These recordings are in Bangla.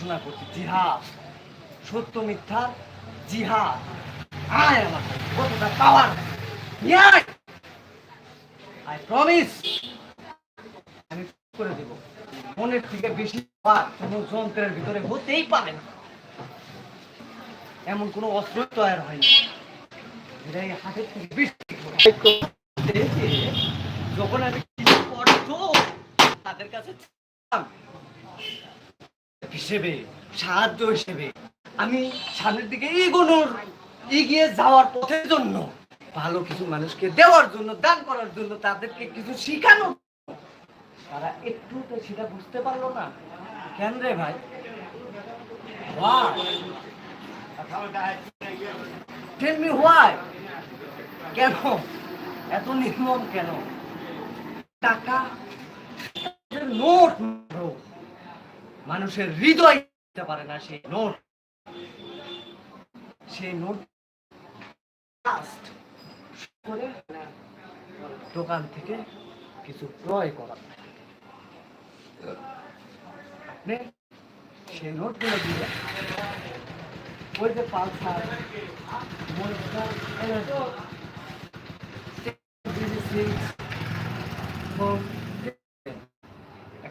ঘোষণা করছি, জিহাদ, সত্য মিথ্যা, জিহাদ। আয় কতটা পাওয়ার নিয়ে আয় আই প্রমিস আমি করে দেব। মনের থেকে বেশি পার কোনো যন্ত্রের ভিতরে হতেই পারে না। এমন কোনো অস্ত্র তৈরি হয়নি। এটা এই হাতের থেকে বেশি যখন আমি কিছু তাদের কাছে হিসেবে, সাহায্য হিসেবে আমি সামনের দিকে এগোনোর, এগিয়ে যাওয়ার পথের জন্য ভালো কিছু মানুষকে দেওয়ার জন্য, দান করার জন্য তাদেরকে কিছু শিখানো। তারা একটু তো সেটা বুঝতে পারল না। কেন রে ভাই? হোয়াই কেন? এত নির্মম কেন? টাকা, নোট মানুষের হৃদয় পারে না সেই নোট। সেই নোট দোকান থেকে কিছু ক্রয় করা। আপনি সেই নোটগুলো দিয়ে ওই যে পালসার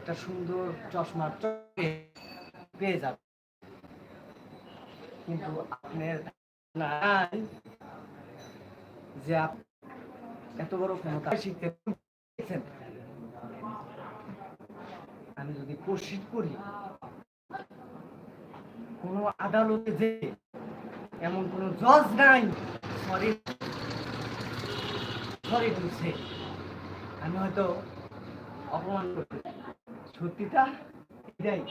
একটা সুন্দর চশমার চোখে পেয়ে যাবে। কিন্তু আপনার নাই যে এত বড় ক্ষমতা শিখতে আমি যদি কোশিশ করি, কোন আদালতে যে এমন কোন জজ নাই, সরি সরি বলছে, আমি হয়তো অপমান করি সত্যিটা এটাই।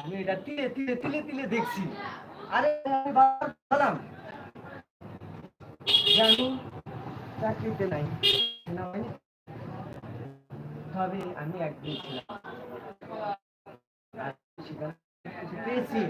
আমি এটা তিলে তিলে তিলে তিলে দেখছি। আরে বললাম আমি চাকরিতে নাই তবে আমি একদিন ছিলাম। পেয়েছি।